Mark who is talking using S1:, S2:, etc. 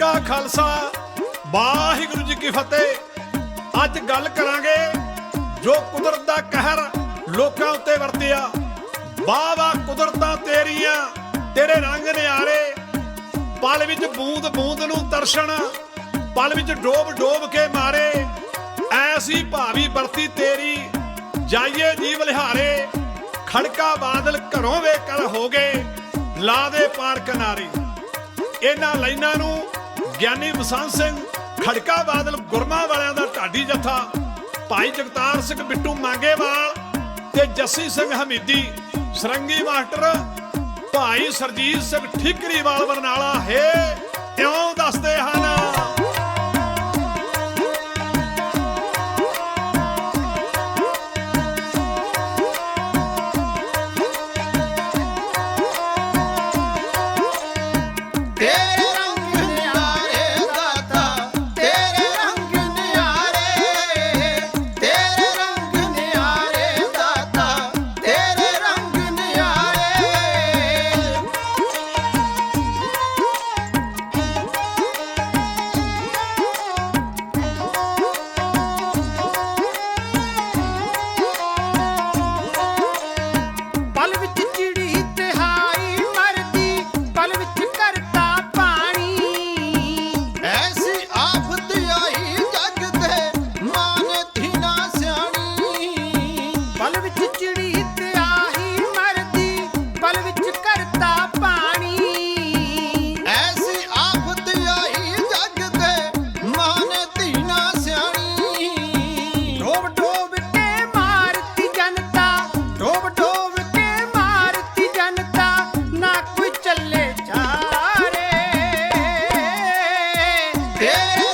S1: ਕਾ ਖਾਲਸਾ। ਵਾਹਿਗੁਰੂ ਜੀ ਕੀ ਫਤਿਹ। ਅੱਜ ਗੱਲ ਕਰਾਂਗੇ ਜੋ ਕੁਦਰਤ ਦਾ ਕਹਿਰ ਲੋਕਾਂ ਉੱਤੇ ਵਰਤਿਆ। ਵਾਹ ਵਾਹ, ਕੁਦਰਤਾਂ ਤੇਰੀਆਂ ਤੇਰੇ ਰੰਗ ਨਿਆਰੇ। ਪਲ ਵਿੱਚ ਬੂੰਦ ਬੂੰਦ ਨੂੰ ਤਰਸਣ, ਪਲ ਵਿੱਚ ਡੋਬ ਡੋਬ ਕੇ ਮਾਰੇ। ਐਸੀ ਭਾਵੀ ਵਰਤੀ ਤੇਰੀ, ਜਾਈਏ ਜੀਵ ਲਿਹਾਰੇ। ਖੜਕਾ ਬਾਦਲ ਘਰੋਂ ਵੇ ਕਰ ਹੋ ਗਏ, ਲਾ ਦੇ ਪਾਰ ਕਿਨਾਰੇ ਇਹਨਾਂ ਲਾਈਨਾਂ ਨੂੰ ਗਿਆਨੀ ਬਸੰਤ ਸਿੰਘ, ਖੜਕਾ ਬਾਦਲ ਗੁਰਮਾ ਵਾਲਿਆਂ ਦਾ ਢਾਡੀ ਜਥਾ, ਭਾਈ ਜਗਤਾਰ ਸਿੰਘ ਬਿੱਟੂ ਮੰਗੇਵਾਲ ਤੇ ਜੱਸੀ ਸਿੰਘ ਹਮੀਦੀ, ਸਰੰਗੀ ਮਾਸਟਰ ਭਾਈ ਸਰਜੀਤ ਸਿੰਘ ਠੀਕਰੀਵਾਲ ਬਰਨਾਲਾ, ਹੈ, ਇਉਂ ਦੱਸਦੇ ਹਨ।
S2: ਤੇਰੇ
S3: Yeah.